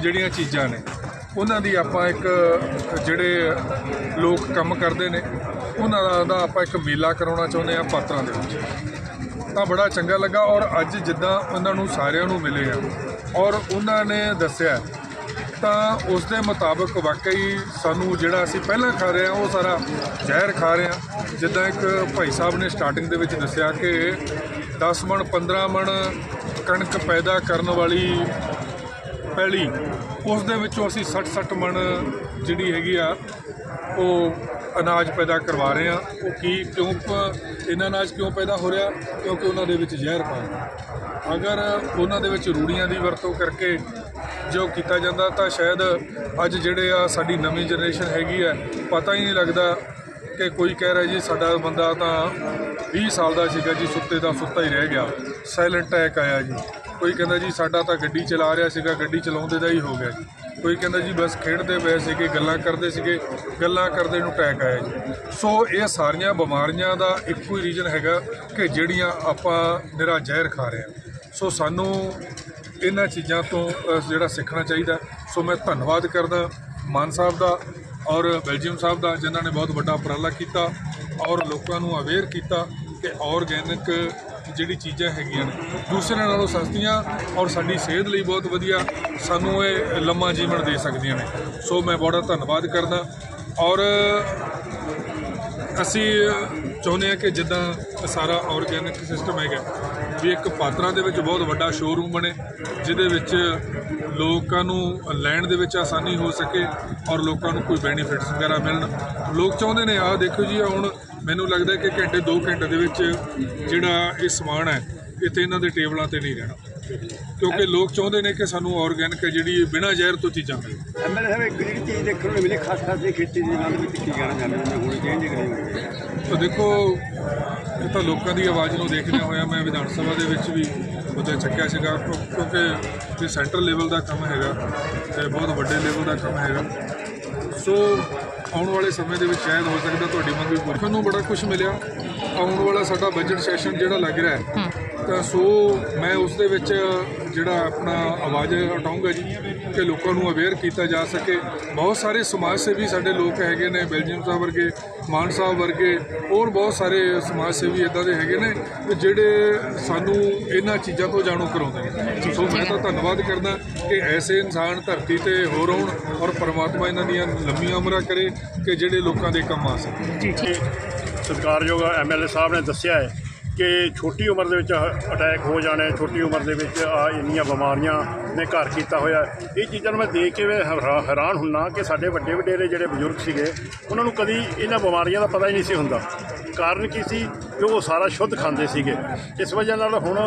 ਜਿਹੜੀਆਂ ਚੀਜ਼ਾਂ ਨੇ, ਉਹਨਾਂ ਦੀ ਆਪਾਂ ਇੱਕ, ਜਿਹੜੇ ਲੋਕ ਕੰਮ ਕਰਦੇ ਨੇ ਉਹਨਾਂ ਦਾ- ਆਪਾਂ ਇੱਕ ਮੇਲਾ ਕਰਾਉਣਾ ਚਾਹੁੰਦੇ ਆ ਪਾਤਰਾਂ ਦੇ ਵਿੱਚ। ਤਾਂ ਬੜਾ ਚੰਗਾ ਲੱਗਾ ਔਰ ਅੱਜ ਜਿੱਦਾਂ ਉਹਨਾਂ ਨੂੰ ਸਾਰਿਆਂ ਨੂੰ ਮਿਲੇ ਆ ਔਰ ਉਹਨਾਂ ਨੇ ਦੱਸਿਆ ਤਾਂ ਉਸ ਦੇ ਮੁਤਾਬਕ ਵਾਕਈ ਸਾਨੂੰ ਜਿਹੜਾ ਅਸੀਂ ਪਹਿਲਾਂ ਖਾ ਰਹੇ ਹਾਂ, ਉਹ ਸਾਰਾ ਜ਼ਹਿਰ ਖਾ ਰਹੇ ਹਾਂ। ਜਿੱਦਾਂ ਇੱਕ ਭਾਈ ਸਾਹਿਬ ਨੇ ਸਟਾਰਟਿੰਗ ਦੇ ਵਿੱਚ ਦੱਸਿਆ ਕਿ 10 ਮਣ 15 ਮਣ ਕਣਕ ਪੈਦਾ ਕਰਨ ਵਾਲੀ ਪਹਿਲੀ ਉਸ ਦੇ ਵਿੱਚੋਂ ਅਸੀਂ 60 60 ਮਣ ਜਿਹੜੀ ਹੈਗੀ ਆ ਉਹ ਅਨਾਜ ਪੈਦਾ ਕਰਵਾ ਰਹੇ ਆ। ਉਹ ਕੀ, ਕਿਉਂ ਪ- ਇਹਨਾਂ ਅਨਾਜ ਕਿਉਂ ਪੈਦਾ ਹੋ ਰਿਹਾ? ਕਿਉਂਕਿ ਉਹਨਾਂ ਦੇ ਵਿੱਚ ਜ਼ਹਿਰ ਪਾਇਆ ਅਗਰ ਉਹਨਾਂ ਦੇ ਵਿੱਚ ਰੂੜੀਆਂ ਦੀ ਵਰਤੋਂ ਕਰਕੇ ਜੋ ਕੀਤਾ ਜਾਂਦਾ, ਤਾਂ ਸ਼ਾਇਦ ਅੱਜ ਜਿਹੜੇ ਆ ਸਾਡੀ ਨਵੀਂ ਜਨਰੇਸ਼ਨ ਹੈਗੀ ਆ, ਪਤਾ ਹੀ ਨਹੀਂ ਲੱਗਦਾ ਕਿ ਕੋਈ ਕਹਿ ਰਿਹਾ ਜੀ, ਸਾਡਾ ਬੰਦਾ ਤਾਂ 20 ਸਾਲ ਦਾ ਸੀਗਾ ਜੀ, ਸੁੱਤੇ ਦਾ ਸੁੱਤਾ ਹੀ ਰਹਿ ਗਿਆ। ਸਾਇਲੈਂਟ ਅਟੈਕ ਆਇਆ ਜੀ। ਕੋਈ ਕਹਿੰਦਾ ਜੀ, ਸਾਡਾ ਤਾਂ ਗੱਡੀ ਚਲਾ ਰਿਹਾ ਸੀਗਾ, ਗੱਡੀ ਚਲਾਉਂਦੇ ਦਾ ਹੀ ਹੋ ਗਿਆ ਜੀ। ਕੋਈ ਕਹਿੰਦਾ ਜੀ ਬਸ ਖੇਡਦੇ ਪਏ ਸੀਗੇ, ਗੱਲਾਂ ਕਰਦੇ ਸੀਗੇ, ਗੱਲਾਂ ਕਰਦੇ ਨੂੰ ਅਟੈਕ ਆਇਆ ਜੀ। ਸੋ ਇਹ ਸਾਰੀਆਂ ਬਿਮਾਰੀਆਂ ਦਾ ਇੱਕੋ ਹੀ ਰੀਜਨ ਹੈਗਾ ਕਿ ਜਿਹੜੀਆਂ ਆਪਾਂ ਨਿਰਾ ਜ਼ਹਿਰ ਖਾ ਰਹੇ ਹਾਂ। ਸੋ ਸਾਨੂੰ ਇਹਨਾਂ ਚੀਜ਼ਾਂ ਤੋਂ ਜਿਹੜਾ ਸਿੱਖਣਾ ਚਾਹੀਦਾ। ਸੋ ਮੈਂ ਧੰਨਵਾਦ ਕਰਦਾ ਮਾਨ ਸਾਹਿਬ ਦਾ ਔਰ ਬੈਲਜੀਅਮ ਸਾਹਿਬ ਦਾ, ਜਿਨ੍ਹਾਂ ਨੇ ਬਹੁਤ ਵੱਡਾ ਉਪਰਾਲਾ ਕੀਤਾ ਔਰ ਲੋਕਾਂ ਨੂੰ ਅਵੇਅਰ ਕੀਤਾ ਕਿ ਆਰਗੈਨਿਕ ਜਿਹੜੀ ਚੀਜ਼ਾਂ ਹੈਗੀਆਂ ਨੇ, ਦੂਸਰਿਆਂ ਨਾਲੋਂ ਸਸਤੀਆਂ ਔਰ ਸਾਡੀ ਸਿਹਤ ਲਈ ਬਹੁਤ ਵਧੀਆ ਸਾਨੂੰ ਇਹ ਲੰਮਾ ਜੀਵਨ ਦੇ ਸਕਦੀਆਂ ਨੇ। ਸੋ ਮੈਂ ਬੜਾ ਧੰਨਵਾਦ ਕਰਦਾ ਔਰ ਅਸੀਂ ਚਾਹੁੰਦੇ ਹਾਂ ਕਿ ਜਿੱਦਾਂ ਸਾਰਾ ਆਰਗੈਨਿਕ ਸਿਸਟਮ ਹੈਗਾ, ਵੀ ਇੱਕ ਪਾਤਰਾਂ ਦੇ ਵਿੱਚ ਬਹੁਤ ਵੱਡਾ ਸ਼ੋਰੂਮ ਬਣੇ, ਜਿਹਦੇ ਵਿੱਚ ਲੋਕਾਂ ਨੂੰ ਲੈਣ ਦੇ ਵਿੱਚ ਆਸਾਨੀ ਹੋ ਸਕੇ ਔਰ ਲੋਕਾਂ ਨੂੰ ਕੋਈ ਬੈਨੀਫਿਟਸ ਵਗੈਰਾ ਮਿਲਣ। ਲੋਕ ਚਾਹੁੰਦੇ ਨੇ, ਆਹ ਦੇਖੋ ਜੀ ਹੁਣ ਮੈਨੂੰ ਲੱਗਦਾ ਕਿ ਘੰਟੇ 2 ਘੰਟੇ ਦੇ ਵਿੱਚ ਜਿਹੜਾ ਇਹ ਸਮਾਨ ਹੈ ਤੇ ਇਹਨਾਂ ਦੇ ਟੇਬਲਾਂ ਤੇ ਨਹੀਂ ਰਹਿਣਾ। ਕਿਉਂਕਿ ਲੋਕ ਚਾਹੁੰਦੇ ਨੇ ਕਿ ਸਾਨੂੰ ਆਰਗੈਨਿਕ ਜਿਹੜੀ ਬਿਨਾਂ ਜ਼ਹਿਰ ਤੋਂ ਚੀਜ਼ਾਂ ਮਿਲਣ ਐਮਐਲਏ ਸਾਹਿਬ ਇੱਕ ਜਿਹੜੀ ਚੀਜ਼ ਦੇਖਣ ਨੂੰ ਮਿਲੀ ਖਾਸ ਖਾਸ ਦੀ ਖੇਤੀ ਦੇ ਨਾਲ ਵੀ ਕੀ ਕਹਿਣਾ ਚਾਹੁੰਦੇ ਹੋ? ਹੁਣ ਚੇਂਜ ਕਰੀ ਤਾਂ ਦੇਖੋ ਇਹ ਤਾਂ ਲੋਕਾਂ ਦੀ ਆਵਾਜ਼ ਨੂੰ ਦੇਖਦਿਆਂ ਹੋਇਆ ਮੈਂ ਵਿਧਾਨ ਸਭਾ ਦੇ ਵਿੱਚ ਵੀ ਮੁੱਦਾ ਚੱਕਿਆ ਸੀਗਾ ਕਿਉਂ- ਕਿਉਂਕਿ ਇਹ ਸੈਂਟਰਲ ਲੈਵਲ ਦਾ ਕੰਮ ਹੈਗਾ ਤੇ ਬਹੁਤ ਵੱਡੇ ਲੈਵਲ ਦਾ ਕੰਮ ਹੈਗਾ। ਸੋ ਆਉਣ ਵਾਲੇ ਸਮੇਂ ਦੇ ਵਿੱਚ ਸ਼ਾਇਦ ਹੋ ਸਕਦਾ ਤੁਹਾਡੀ ਮੰਗ ਵੀ ਪੂਰੀ ਤੁਹਾਨੂੰ ਬੜਾ ਕੁਝ ਮਿਲਿਆ। ਆਉਣ ਵਾਲਾ ਸਾਡਾ ਬਜਟ ਸੈਸ਼ਨ ਜਿਹੜਾ ਲੱਗ ਰਿਹਾ ਹੈ। ਤਾਂ ਸੋ ਮੈਂ ਉਸ ਦੇ ਵਿੱਚ ਜਿਹੜਾ ਆਪਣਾ ਆਵਾਜ਼ ਉਠਾਊਂਗਾ ਜੀ। ਕਿ ਲੋਕਾਂ ਨੂੰ ਅਵੇਅਰ ਕੀਤਾ ਜਾ ਸਕੇ। ਬਹੁਤ ਸਾਰੇ ਸਮਾਜ ਸੇਵੀ ਸਾਡੇ ਲੋਕ ਹੈਗੇ ਨੇ, ਬੈਲਜੀਅਮ ਸਾਹਿਬ ਵਰਗੇ, ਮਾਨ ਸਾਹਿਬ ਵਰਗੇ, ਹੋਰ ਬਹੁਤ ਸਾਰੇ ਸਮਾਜ ਸੇਵੀ ਇਦਾਂ ਦੇ ਹੈਗੇ ਨੇ ਕਿ ਜਿਹੜੇ ਸਾਨੂੰ ਇਹਨਾਂ ਚੀਜ਼ਾਂ ਤੋਂ ਜਾਣੂ ਕਰਾਉਂਦੇ ਨੇ। ਸੋ ਮੈਂ ਤਾਂ ਧੰਨਵਾਦ ਕਰਦਾ ਕਿ ਐਸੇ ਇਨਸਾਨ ਧਰਤੀ ਤੇ ਹੋਰ ਹੋਣ ਔਰ ਪਰਮਾਤਮਾ ਇਹਨਾਂ ਦੀਆਂ ਲੰਮੀਆਂ ਉਮਰਾਂ ਕਰੇ ਕਿ ਜਿਹੜੇ ਲੋਕਾਂ ਦੇ ਕੰਮ ਆ ਸਕਣ। ਸਤਿਕਾਰਯੋਗ ਐਮਐਲਏ ਸਾਹਿਬ ਨੇ ਦੱਸਿਆ ਹੈ ਕਿ ਛੋਟੀ ਉਮਰ ਦੇ ਵਿੱਚ ਅਟੈਕ ਹੋ ਜਾਣੇ ਛੋਟੀ ਉਮਰ ਦੇ ਵਿੱਚ ਆ ਇੰਨੀਆਂ ਬਿਮਾਰੀਆਂ ਨੇ ਘਰ ਕੀਤਾ ਹੋਇਆ ਇਹ ਚੀਜ਼ਾਂ ਨੂੰ ਮੈਂ ਦੇਖ ਕੇ ਮੈਂ ਹੈਰਾਨ ਹੁੰਨਾ ਕਿ ਸਾਡੇ ਵੱਡੇ ਵਡੇਰੇ ਜਿਹੜੇ ਬਜ਼ੁਰਗ ਸੀਗੇ, ਉਹਨਾਂ ਨੂੰ ਕਦੀ ਇਹਨਾਂ ਬਿਮਾਰੀਆਂ ਦਾ ਪਤਾ ਹੀ ਨਹੀਂ ਸੀ ਹੁੰਦਾ। ਕਾਰਨ ਕੀ ਸੀ? ਕਿ ਉਹ ਸਾਰਾ ਸ਼ੁੱਧ ਖਾਂਦੇ ਸੀਗੇ। ਇਸ ਵਜ੍ਹਾ ਨਾਲ ਹੁਣ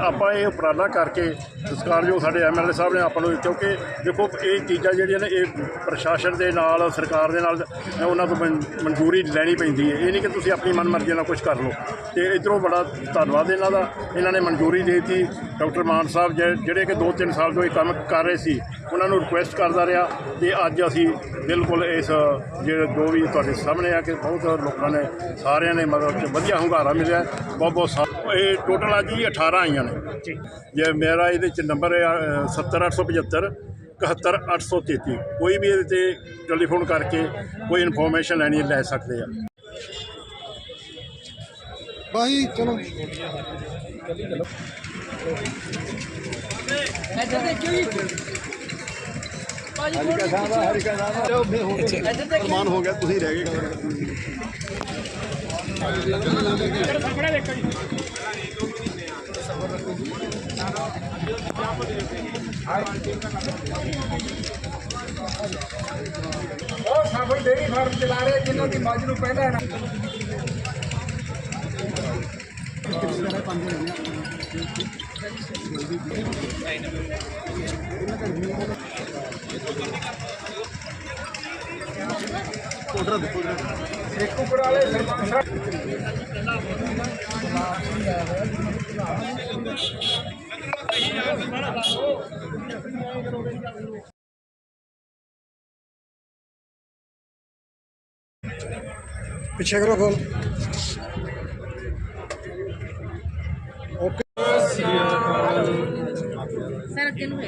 ਆਪਾਂ ਇਹ ਉਪਰਾਲਾ ਕਰਕੇ ਸਤਿਕਾਰਯੋਗ ਸਾਡੇ ਐਮਐਲਏ ਸਾਹਿਬ ਨੇ ਆਪਾਂ ਨੂੰ ਕਿਉਂਕਿ ਦੇਖੋ ਇਹ ਚੀਜ਼ਾਂ ਜਿਹੜੀਆਂ ਨੇ, ਇਹ ਪ੍ਰਸ਼ਾਸਨ ਦੇ ਨਾਲ, ਸਰਕਾਰ ਦੇ ਨਾਲ ਉਹਨਾਂ ਤੋਂ ਮਨ- ਮਨਜ਼ੂਰੀ ਲੈਣੀ ਪੈਂਦੀ ਹੈ। ਇਹ ਨਹੀਂ ਕਿ ਤੁਸੀਂ ਆਪਣੀ ਮਨਮਰਜ਼ੀ ਨਾਲ ਕੁਝ ਕਰ ਲਓ। ਤੇ ਇਧਰੋਂ ਬੜਾ ਧੰਨਵਾਦ ਇਹਨਾਂ ਦਾ। ਇਹਨਾਂ ਨੇ ਮਨਜ਼ੂਰੀ ਦੇ ਦਿੱਤੀ। ਡਾਕਟਰ ਮਾਨ ਸਾਹਿਬ ਜਿਹ- ਜਿਹੜੇ ਕਿ 2-3 ਸਾਲ ਤੋਂ ਇਹ ਕੰਮ ਕਰ ਰਹੇ ਸੀ, ਉਹਨਾਂ ਨੂੰ ਰਿਕੁਐਸਟ ਕਰਦਾ ਰਿਹਾ ਤੇ ਅੱਜ ਅਸੀਂ ਬਿਲਕੁਲ ਇਸ, ਜਿਹੜੇ ਜੋ ਵੀ ਤੁਹਾਡੇ ਸਾਹਮਣੇ ਆ ਕਿ ਬਹੁਤ ਲੋਕਾਂ ਨੇ, ਸਾਰਿਆਂ ਨੇ ਮਤਲਬ ਵਧੀਆ ਹੁੰਗਾਰਾ ਮਿਲਿਆ। ਬਹੁਤ ਬਹੁਤ ਇਹ ਟੋਟਲ ਅੱਜ ਹੀ 18 ਆਈਆਂ ਨੇ। ਜੇ। ਮੇਰਾ ਇਹਦੇ ਚ ਨੰਬਰ ਹੈ ਅ, 70875 71833 ਕੋਈ ਵੀ ਇਹਦੇ ਤੇ ਟੈਲੀਫੋਨ ਕਰਕੇ ਕੋਈ ਇਨਫੋਰਮੇਸ਼ਨ ਲੈਣੀ ਹੈ, ਲੈ ਸਕਦੇ ਆ। ਬਾਈ ਚਲੋ। ਸਮਾਨ ਹੋ ਗਿਆ ਤੁਸੀਂ ਰਹਿ ਗਏ। ਉਹ ਸਫਲ ਡੇਰੀ ਫਾਰਮ ਚਲਾ ਰਹੇ ਜਿਨ੍ਹਾਂ ਦੀ ਮੱਝ ਨੂੰ ਪਹਿਲਾਂ ਨਾ ਸ਼ੇਖੂਪੁਰ ਵਾਲੇ ਸਰਪੰਚ ਸਾਹਿਬ ਪਿੱਛੇ ਕਰੋ ਫੋਨ। ਸਰ। ਅੱਗੇ ਨੂੰ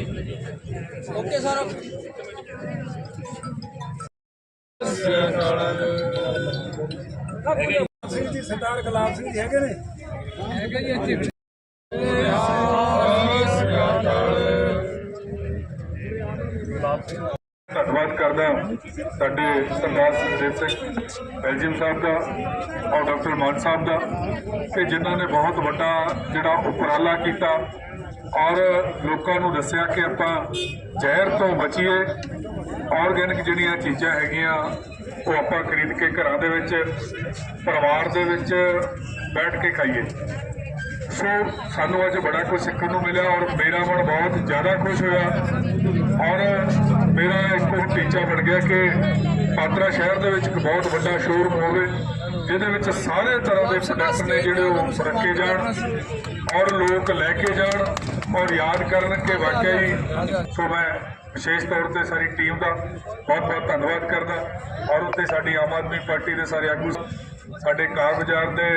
ਓਕੇ ਸਰ ਸਿੰਘ ਜੀ ਸਰਦਾਰ ਗੁਲਾਬ ਸਿੰਘ ਜੀ ਹੈਗੇ ਨੇ ਧੰਨਵਾਦ ਕਰਦਾ ਸਾਡੇ ਸਰਦਾਰ ਸੁਖਦੇਵ ਸਿੰਘ ਬੈਲਜੀਅਮ ਸਾਹਿਬ ਦਾ ਔਰ ਡਾਕਟਰ ਮਾਨ ਸਾਹਿਬ ਦਾ ਕਿ ਜਿਨ੍ਹਾਂ ਨੇ ਬਹੁਤ ਵੱਡਾ ਜਿਹੜਾ ਉਪਰਾਲਾ ਕੀਤਾ ਔਰ ਲੋਕਾਂ ਨੂੰ ਦੱਸਿਆ ਕਿ ਆਪਾਂ ਜ਼ਹਿਰ ਤੋਂ ਬਚੀਏ ਆਰਗੈਨਿਕ ਜਿਹੜੀਆਂ ਚੀਜ਼ਾਂ ਹੈਗੀਆਂ, ਉਹ ਆਪਾਂ ਖਰੀਦ ਕੇ ਘਰਾਂ ਦੇ ਵਿੱਚ, ਪਰਿਵਾਰ ਦੇ ਵਿੱਚ ਬੈਠ ਕੇ ਖਾਈਏ। ਸੋ ਸਾਨੂੰ ਅੱਜ ਬੜਾ ਕੁਝ ਸਿੱਖਣ ਨੂੰ ਮਿਲਿਆ ਔਰ ਮੇਰਾ ਮਨ ਬਹੁਤ ਜ਼ਿਆਦਾ ਖੁਸ਼ ਹੋਇਆ। ਔਰ ਮੇਰਾ ਇੱਕ ਟੀਚਾ ਬਣ ਗਿਆ ਕਿ ਪਾਤਰਾ ਸ਼ਹਿਰ ਦੇ ਵਿੱਚ ਇੱਕ ਬਹੁਤ ਵੱਡਾ ਸ਼ੋਰੂਮ ਹੋਵੇ, ਜਿਹਦੇ ਵਿੱਚ ਸਾਰੇ ਤਰ੍ਹਾਂ ਦੇ ਪ੍ਰੋਡਕਟ ਨੇ ਜਿਹੜੇ ਉਹ ਰੱਖੇ ਜਾਣ ਔਰ ਲੋਕ ਲੈ ਕੇ ਜਾਣ ਔਰ ਯਾਦ ਕਰਨ ਕਿ ਵਾਕਿਆ ਹੀ ਸੋ ਮੈਂ ਵਿਸ਼ੇਸ਼ ਤੌਰ ਤੇ ਸਾਰੀ ਟੀਮ ਦਾ ਬਹੁਤ ਬਹੁਤ ਧੰਨਵਾਦ ਕਰਦਾ ਔਰ ਉੱਤੇ ਸਾਡੀ ਆਮ ਆਦਮੀ ਪਾਰਟੀ ਦੇ ਸਾਰੇ ਆਗੂ, ਸਾਡੇ ਕਾਰ ਬਾਜ਼ਾਰ ਦੇ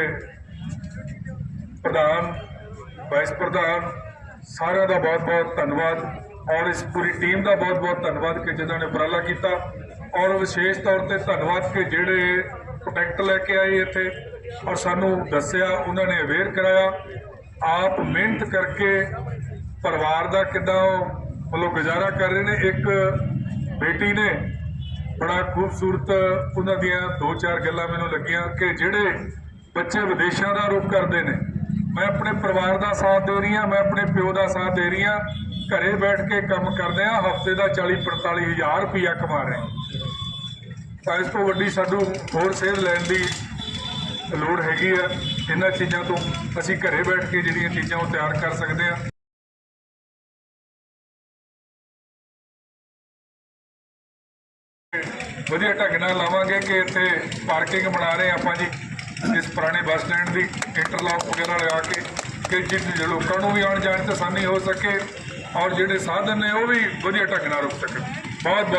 ਪ੍ਰਧਾਨ ਵਾਈਸ ਪ੍ਰਧਾਨ, ਸਾਰਿਆਂ ਦਾ ਬਹੁਤ-ਬਹੁਤ ਧੰਨਵਾਦ। ਔਰ ਇਸ ਪੂਰੀ ਟੀਮ ਦਾ ਬਹੁਤ-ਬਹੁਤ ਧੰਨਵਾਦ ਕਿ ਜਿਨ੍ਹਾਂ ਨੇ ਉਪਰਾਲਾ ਕੀਤਾ। ਔਰ ਵਿਸ਼ੇਸ਼ ਤੌਰ ਤੇ ਧੰਨਵਾਦ ਕਿ ਜਿਹੜੇ ਪ੍ਰੋਟੈਕਟ ਲੈ ਕੇ ਆਏ ਇੱਥੇ। ਔਰ ਸਾਨੂੰ ਦੱਸਿਆ, ਉਹਨਾਂ ਨੇ ਅਵੇਅਰ ਕਰਾਇਆ। ਆਪ ਮਿਹਨਤ ਕਰਕੇ ਪਰਿਵਾਰ ਦਾ ਕਿੱਦਾਂ ਉਹ ਮਤਲਬ ਗੁਜ਼ਾਰਾ ਕਰ ਰਹੇ ਨੇ। ਇੱਕ ਬੇਟੀ ਨੇ ਬੜਾ ਖੂਬਸੂਰਤ ਉਹਨਾਂ ਦੀਆਂ ਦੋ ਚਾਰ ਗੱਲਾਂ ਮੈਨੂੰ ਲੱਗੀਆਂ ਕਿ ਜਿਹੜੇ ਬੱਚੇ ਵਿਦੇਸ਼ਾਂ ਦਾ ਰੁਖ ਕਰਦੇ ਨੇ ਮੈਂ ਆਪਣੇ ਪਰਿਵਾਰ ਦਾ ਸਾਥ ਦੇ ਰਹੀ ਹਾਂ, ਮੈਂ ਆਪਣੇ ਪਿਓ ਦਾ ਸਾਥ ਦੇ ਰਹੀ ਹਾਂ। ਘਰੇ ਬੈਠ ਕੇ ਕੰਮ ਕਰਦੇ ਆ ਹਫ਼ਤੇ ਦਾ 40 45 ਹਜ਼ਾਰ ਰੁਪਇਆ ਕਮਾ ਰਹੇ ਤਾਂ ਇਸ ਤੋਂ ਵੱਡੀ ਸਾਨੂੰ ਹੋਰ ਸੇਧ ਲੈਣ ਦੀ ਲੋੜ ਹੈਗੀ ਆ। ਇਹਨਾਂ ਚੀਜ਼ਾਂ ਤੋਂ ਅਸੀਂ ਘਰੇ ਬੈਠ ਕੇ ਜਿਹੜੀਆਂ ਚੀਜ਼ਾਂ ਉਹ ਤਿਆਰ ਕਰ ਸਕਦੇ ਹਾਂ। ਵਧੀਆ ਢੰਗ ਨਾਲ ਲਾਵਾਂਗੇ ਕਿ ਇੱਥੇ ਪਾਰਕਿੰਗ ਬਣਾ ਰਹੇ ਆਪਾਂ ਜੀ। ਇਸ ਪੁਰਾਣੇ ਬੱਸ ਸਟੈਂਡ ਦੀ ਇੰਟਰਲੌਕ ਵਗੈਰਾ ਲਗਾ ਕੇ ਕਿ ਜਿਹੜੇ ਲੋਕਾਂ ਨੂੰ ਵੀ ਆਉਣ ਜਾਣ ਤੇ ਆਸਾਨੀ ਹੋ ਸਕੇ ਔਰ ਜਿਹੜੇ ਸਾਧਨ ਨੇ ਉਹ ਵੀ ਵਧੀਆ ਢੰਗ ਨਾਲ ਰੁਕ ਸਕਣ ਬਹੁਤ ਬਹੁਤ